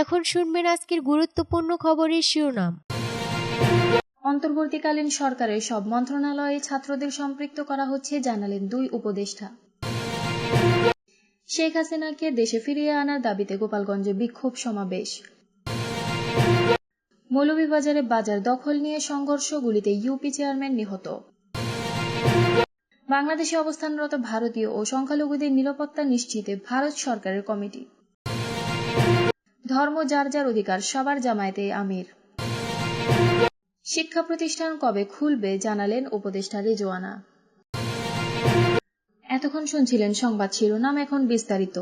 এখন শুনবেন আজকের গুরুত্বপূর্ণ খবরের শিরোনাম। অন্তর্বর্তীকালীন সরকারের সব মন্ত্রণালয়ে ছাত্রদের সম্পৃক্ত করা হচ্ছে, জানালেন দুই উপদেষ্টা। শেখ হাসিনাকে দেশে ফিরিয়ে আনার দাবিতে গোপালগঞ্জে বিক্ষোভ সমাবেশ। মৌলভীবাজারে বাজার দখল নিয়ে সংঘর্ষ গুলিতে ইউপি চেয়ারম্যান নিহত। বাংলাদেশে অবস্থানরত ভারতীয় ও সংখ্যালঘুদের নিরাপত্তা নিশ্চিতে ভারত সরকারের কমিটি। ধর্ম যার যার অধিকার, সবার জামায়াতে আমির। শিক্ষা প্রতিষ্ঠান কবে খুলবে জানালেন উপদেষ্টা রেজোয়ানা এতক্ষণ শুনছিলেন সংবাদ শিরোনাম, এখন বিস্তারিত।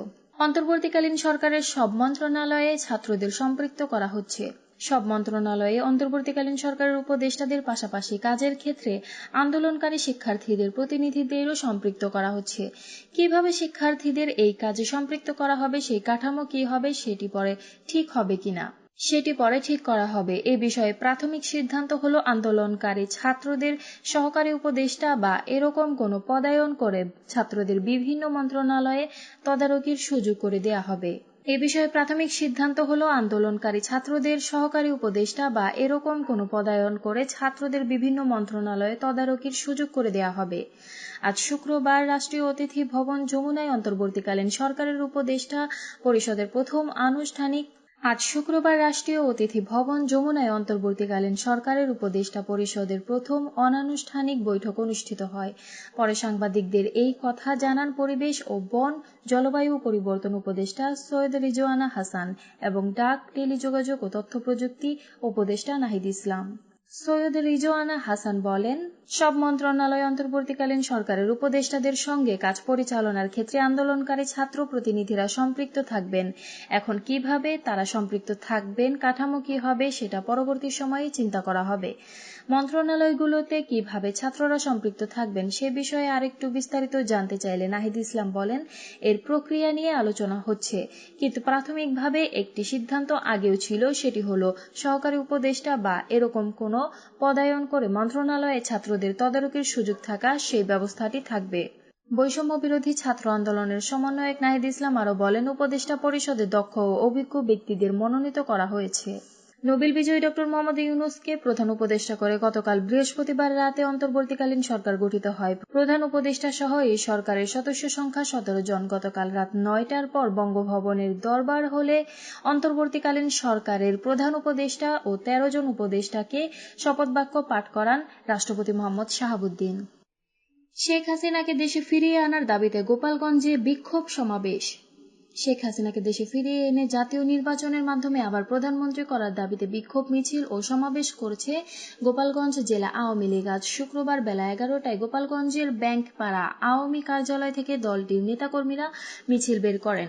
অন্তর্বর্তীকালীন সরকারের সব মন্ত্রণালয়ে ছাত্রদের সম্পৃক্ত করা হচ্ছে। সব মন্ত্রণালয়ে অন্তর্বর্তীকালীন সরকারের উপদেষ্টাদের পাশাপাশি কাজের ক্ষেত্রে আন্দোলনকারী শিক্ষার্থীদের প্রতিনিধিদেরও সম্পৃক্ত করা হচ্ছে। কীভাবে শিক্ষার্থীদের এই কাজে সম্পৃক্ত করা হবে, সেই কাঠামো কি হবে, সেটি পরে ঠিক হবে কিনা? সেটি পরে ঠিক করা হবে। এ বিষয়ে প্রাথমিক সিদ্ধান্ত হল আন্দোলনকারী ছাত্রদের সহকারী উপদেষ্টা বা এরকম কোনো পদায়ন করে ছাত্রদের বিভিন্ন মন্ত্রণালয়ে তদারকির সুযোগ করে দেয়া হবে। এ বিষয়ে প্রাথমিক সিদ্ধান্ত হল আন্দোলনকারী ছাত্রদের সহকারী উপদেষ্টা বা এরকম কোনো পদায়ন করে ছাত্রদের বিভিন্ন মন্ত্রণালয়ে তদারকির সুযোগ করে দেয়া হবে। আজ শুক্রবার রাষ্ট্রীয় অতিথি ভবন যমুনায় অন্তর্বর্তীকালীন সরকারের উপদেষ্টা পরিষদের প্রথম আনুষ্ঠানিক আজ শুক্রবার রাষ্ট্রীয় অতিথি ভবন যমুনায় অন্তর্বর্তীকালীন সরকারের উপদেষ্টা পরিষদের প্রথম অনানুষ্ঠানিক বৈঠক অনুষ্ঠিত হয়। পরে সাংবাদিকদের এই কথা জানান পরিবেশ ও বন, জলবায়ু পরিবর্তন উপদেষ্টা সৈয়দ রিজওয়ানা হাসান এবং ডাক, টেলিযোগাযোগ ও তথ্য প্রযুক্তি উপদেষ্টা নাহিদ ইসলাম। সৈয়দ রিজওয়ানা হাসান বলেন, সব মন্ত্রণালয় অন্তর্বর্তীকালীন সরকারের উপদেষ্টাদের সঙ্গে কাজ পরিচালনার ক্ষেত্রে আন্দোলনকারী ছাত্র প্রতিনিধিরা সম্পৃক্ত থাকবেন। এখন কীভাবে তারা সম্পৃক্ত থাকবেন, কাঠামো কি হবে, সেটা পরবর্তী সময়ে চিন্তা করা হবে। মন্ত্রণালয়গুলোতে কীভাবে ছাত্ররা সম্পৃক্ত থাকবেন, সে বিষয়ে আরেকটু বিস্তারিত জানতে চাইলে নাহিদ ইসলাম বলেন, এর প্রক্রিয়া নিয়ে আলোচনা হচ্ছে, কিন্তু প্রাথমিকভাবে একটি সিদ্ধান্ত আগেও ছিল, সেটি হল সহকারী উপদেষ্টা বা এরকম কোনো পদায়ন করে মন্ত্রণালয়ে ছাত্রদের তদারকির সুযোগ থাকা সেই ব্যবস্থাটি থাকবে। বৈষম্য বিরোধী ছাত্র আন্দোলনের সমন্বয়ক নাহিদ ইসলাম আরও বলেন, উপদেষ্টা পরিষদে দক্ষ ও অভিজ্ঞ ব্যক্তিদের মনোনীত করা হয়েছে। নোবেল বিজয়ী ডক্টর মোহাম্মদ ইউনুসকে প্রধান উপদেষ্টা করে গতকাল বৃহস্পতিবার রাতে অন্তর্বর্তীকালীন সরকার গঠিত হয়। প্রধান উপদেষ্টা সহ এই সরকারের সদস্য সংখ্যা সতেরো জন। গতকাল রাত নয়টার পর বঙ্গভবনের দরবার হলে অন্তর্বর্তীকালীন সরকারের প্রধান উপদেষ্টা ও তেরো জন উপদেষ্টাকে শপথবাক্য পাঠ করান রাষ্ট্রপতি মোহাম্মদ শাহাবুদ্দিন। শেখ হাসিনাকে দেশে ফিরিয়ে আনার দাবিতে গোপালগঞ্জে বিক্ষোভ সমাবেশ। শেখ হাসিনাকে দেশে ফিরিয়ে এনে জাতীয় নির্বাচনের মাধ্যমে আবার প্রধানমন্ত্রী করার দাবিতে বিক্ষোভ মিছিল ও সমাবেশ করছে গোপালগঞ্জ জেলা আওয়ামী লীগ। আজ শুক্রবার বেলা এগারোটায় গোপালগঞ্জের ব্যাংকপাড়া আওয়ামী কার্যালয় থেকে দলটির নেতাকর্মীরা মিছিল বের করেন।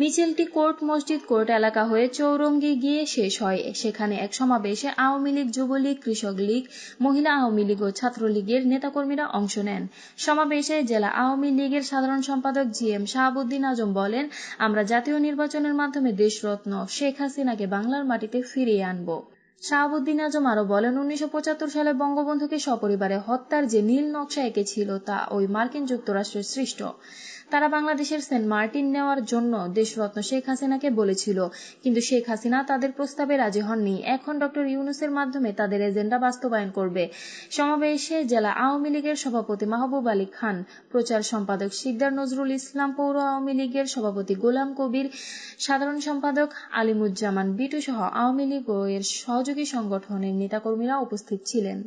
মিছিলটি কোর্ট মসজিদ কোর্ট এলাকা হয়ে চৌরঙ্গি গিয়ে শেষ হয়। সেখানে এক সমাবেশে আওয়ামী লীগ, যুবলীগ, কৃষক লীগ, মহিলা আওয়ামী লীগ ও ছাত্রলীগের নেতাকর্মীরা অংশ নেন। সমাবেশে জেলা আওয়ামী লীগের সাধারণ সম্পাদক জি এম শাহাবুদ্দিন আজম বলেন, আমরা জাতীয় নির্বাচনের মাধ্যমে দেশরত্ন শেখ হাসিনাকে বাংলার মাটিতে ফিরিয়ে আনব। শাহাবুদ্দিন আজম আরও বলেন, উনিশশো পঁচাত্তর সালে বঙ্গবন্ধুকে সপরিবারে হত্যার যে নীল নকশা এঁকেছিল তা ওই মার্কিন যুক্তরাষ্ট্রের সৃষ্ট। তারা বাংলাদেশের সেন্ট মার্টিন নেওয়ার জন্য দেশরত্ন শেখ হাসিনাকে বলেছিল। কিন্তু শেখ হাসিনা তাদের প্রস্তাবে রাজি হননি। এখন ডক্টর ইউনুসের মাধ্যমে তাদের এজেন্ডা বাস্তবায়ন করবে। সমাবেশে জেলা আওয়ামী লীগের সভাপতি মাহবুব আলী খান, প্রচার সম্পাদক শিকদার নজরুল ইসলাম, পৌর আওয়ামী লীগের সভাপতি গোলাম কবির, সাধারণ সম্পাদক আলিমুজ্জামান বিটু সহ আওয়ামী লীগ ও এর সহযোগী সংগঠনের নেতাকর্মীরা উপস্থিত ছিলেন।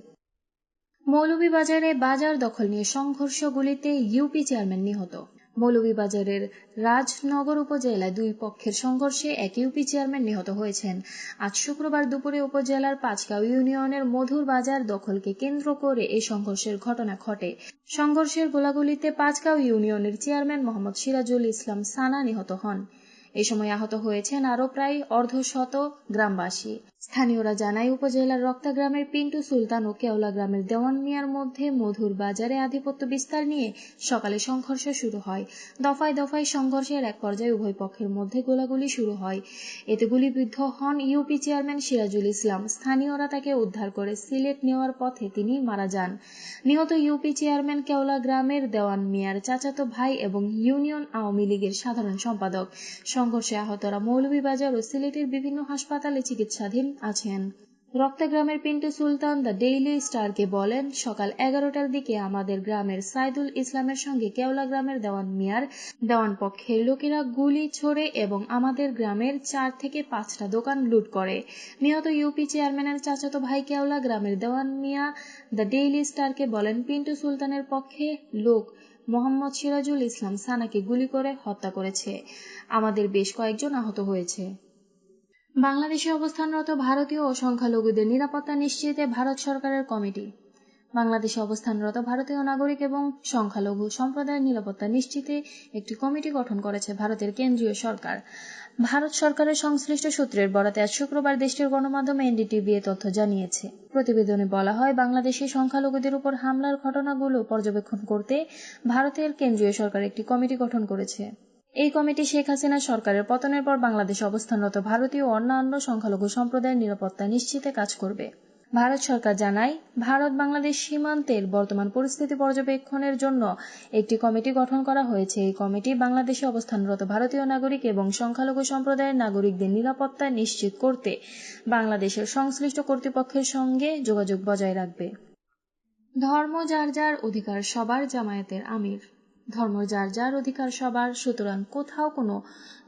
মৌলভীবাজারে বাজার দখল নিয়ে সংঘর্ষগুলিতে ইউপি চেয়ারম্যান নিহত। মৌলভীবাজারের রাজনগর উপজেলায় দুই পক্ষের সংঘর্ষে এক ইউপি চেয়ারম্যান নিহত হয়েছেন। আজ শুক্রবার দুপুরে উপজেলার পাঁচগাঁও ইউনিয়নের মধুর বাজার দখলকে কেন্দ্র করে এই সংঘর্ষের ঘটনা ঘটে। সংঘর্ষের গোলাগুলিতে পাঁচগাঁও ইউনিয়নের চেয়ারম্যান মোহাম্মদ সিরাজুল ইসলাম সানা নিহত হন। এ সময় আহত হয়েছেন আরও প্রায় অর্ধশত গ্রামবাসী। স্থানীয়রা জানায়, উপজেলার রক্তা গ্রামের পিন্টু সুলতান ও কেওলা গ্রামের দেওয়ান মিয়ার মধ্যে মধুর বাজারে আধিপত্য বিস্তার নিয়ে সকালে সংঘর্ষ শুরু হয়। দফায় দফায় সংঘর্ষের এক পর্যায়ে উভয় পক্ষের মধ্যে গোলাগুলি শুরু হয়। এতে গুলিবিদ্ধ হন ইউপি চেয়ারম্যান সিরাজুল ইসলাম। স্থানীয়রা তাকে উদ্ধার করে সিলেট নেওয়ার পথে তিনি মারা যান। নিহত ইউপি চেয়ারম্যান কেওলা গ্রামের দেওয়ান মিয়ার চাচাতো ভাই এবং ইউনিয়ন আওয়ামী লীগের সাধারণ সম্পাদক। সংঘর্ষে আহতরা মৌলভীবাজার ও সিলেটের বিভিন্ন হাসপাতালে চিকিৎসাধীন আছেন। রক্তগ্রামের পিন্টু সুলতান দ্য ডেইলি স্টারকে বলেন, সকাল এগারোটার দিকে আমাদের গ্রামের সাইদুল ইসলামের সঙ্গে কেওলা গ্রামের দেওয়ান মিয়ার দেওয়ান পক্ষের লোকেরা গুলি ছোড়ে এবং আমাদের গ্রামের চার থেকে পাঁচটা দোকান লুট করে। নিহত ইউপি চেয়ারম্যানের চাচাতো ভাই কেওলা গ্রামের দেওয়ান মিয়া দ্য ডেইলি স্টারকে বলেন, পিন্টু সুলতানের পক্ষে লোক মোহাম্মদ সিরাজুল ইসলাম সানাকে গুলি করে হত্যা করেছে। আমাদের বেশ কয়েকজন আহত হয়েছে। বাংলাদেশে অবস্থানরত ভারতীয় ও সংখ্যালঘুদের নিরাপত্তা নিশ্চিতে ভারত সরকারের কমিটি বাংলাদেশে অবস্থানরত ভারতীয় নাগরিক এবং সংখ্যালঘু সম্প্রদায়ের নিরাপত্তা নিশ্চিতে একটি কমিটি গঠন করেছে ভারতের কেন্দ্রীয় সরকার। ভারত সরকারের সংশ্লিষ্ট সূত্রের বরাতে আজ শুক্রবার দেশটির গণমাধ্যম এনডিটিভি এ তথ্য জানিয়েছে। প্রতিবেদনে বলা হয়, বাংলাদেশে সংখ্যালঘুদের উপর হামলার ঘটনাগুলো পর্যবেক্ষণ করতে ভারতের কেন্দ্রীয় সরকার একটি কমিটি গঠন করেছে। এই কমিটি শেখ হাসিনা সরকারের পতনের পর বাংলাদেশে অবস্থানরত ভারতীয় অন্যান্য সংখ্যালঘু সম্প্রদায়ের নিরাপত্তা নিশ্চিতে কাজ করবে। ভারত সরকার জানায়, ভারত বাংলাদেশ সীমান্তের বর্তমান পরিস্থিতি পর্যবেক্ষণের জন্য একটি কমিটি গঠন করা হয়েছে। এই কমিটি বাংলাদেশে অবস্থানরত ভারতীয় নাগরিক এবং সংখ্যালঘু সম্প্রদায়ের নাগরিকদের নিরাপত্তা নিশ্চিত করতে বাংলাদেশের সংশ্লিষ্ট কর্তৃপক্ষের সঙ্গে যোগাযোগ বজায় রাখবে। ধর্ম যার যার অধিকার সবার জামায়াতের আমির। ধর্ম যার যার অধিকার সবার, সুতরাং কোথাও কোনো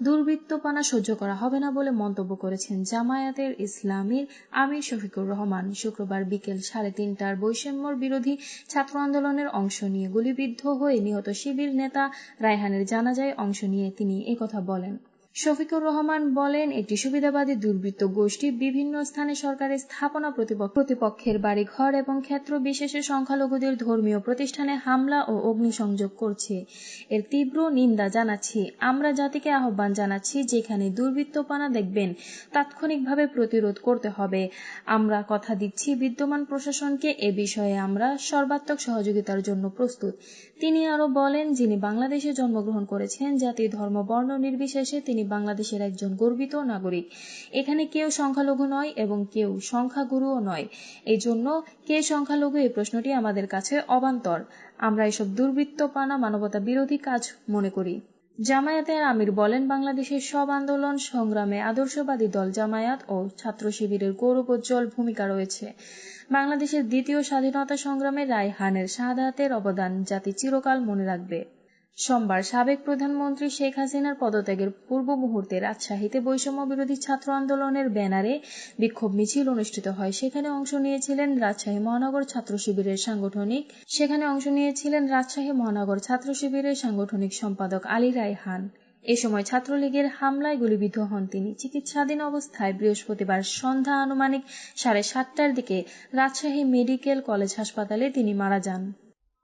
দুর্বৃত্তপনা সহ্য করা হবে না বলে মন্তব্য করেছেন জামায়াতের ইসলামীর আমির শফিকুর রহমান। শুক্রবার বিকেল সাড়ে তিনটার বৈষম্যর বিরোধী ছাত্র আন্দোলনের অংশ নিয়ে গুলিবিদ্ধ হয়ে নিহত শিবির নেতা রায়হানের জানাজায় অংশ নিয়ে তিনি একথা বলেন। শফিকুর রহমান বলেন, একটি সুবিধাবাদী দুর্বৃত্ত গোষ্ঠী বিভিন্ন স্থানে সরকারের স্থাপনা প্রতিপক্ষের বাড়ি ঘর এবং ক্ষেত্র বিশেষে সংখ্যালঘুদের ধর্মীয় প্রতিষ্ঠানে হামলা ও অগ্নিসংযোগ করছে। এর তীব্র নিন্দা জানাচ্ছি। আমরা জাতিকে আহ্বান জানাচ্ছি, যেখানে দুর্বৃত্তপানা দেখবেন, তাৎক্ষণিকভাবে প্রতিরোধ করতে হবে। আমরা কথা দিচ্ছি, বিদ্যমান প্রশাসনকে এ বিষয়ে আমরা সর্বাত্মক সহযোগিতার জন্য প্রস্তুত। তিনি আরও বলেন, যিনি বাংলাদেশে জন্মগ্রহণ করেছেন জাতি ধর্ম, বর্ণ নির্বিশেষে তিনি বাংলাদেশের একজন গর্বিত নাগরিক। এখানে কেউ সংখ্যালঘু নয় এবং কেউ সংখ্যাগুরুও নয়। এই জন্য কে সংখ্যালঘু এই প্রশ্নটি আমাদের কাছে অবান্তর। আমরা এসব দুর্বৃত্তপানা মানবতা বিরোধী কাজ মনে করি। জামায়াতের আমির বলেন, বাংলাদেশের সব আন্দোলন, সংগ্রামে আদর্শবাদী দল জামায়াত ও ছাত্র শিবিরের গৌরবোজ্জ্বল ভূমিকা রয়েছে। বাংলাদেশের দ্বিতীয় স্বাধীনতা সংগ্রামে রায়হানের শাহাদাতের অবদান জাতি চিরকাল মনে রাখবে। সোমবার সাবেক প্রধানমন্ত্রী শেখ হাসিনার পদত্যাগের পূর্ব মুহূর্তে রাজশাহীতে বৈষম্য বিরোধী ছাত্র আন্দোলনের ব্যানারে বিক্ষোভ মিছিল অনুষ্ঠিত হয়। সেখানে অংশ নিয়েছিলেন রাজশাহী মহানগর ছাত্র শিবিরের সাংগঠনিক, সেখানে অংশ নিয়েছিলেন রাজশাহী মহানগর ছাত্র শিবিরের সাংগঠনিক সম্পাদক আলী রায়হান এ সময় ছাত্রলীগের হামলায় গুলিবিদ্ধ হন তিনি। চিকিৎসাধীন অবস্থায় বৃহস্পতিবার সন্ধ্যা আনুমানিক সাড়ে সাতটার দিকে রাজশাহী মেডিকেল কলেজ হাসপাতালে তিনি মারা যান।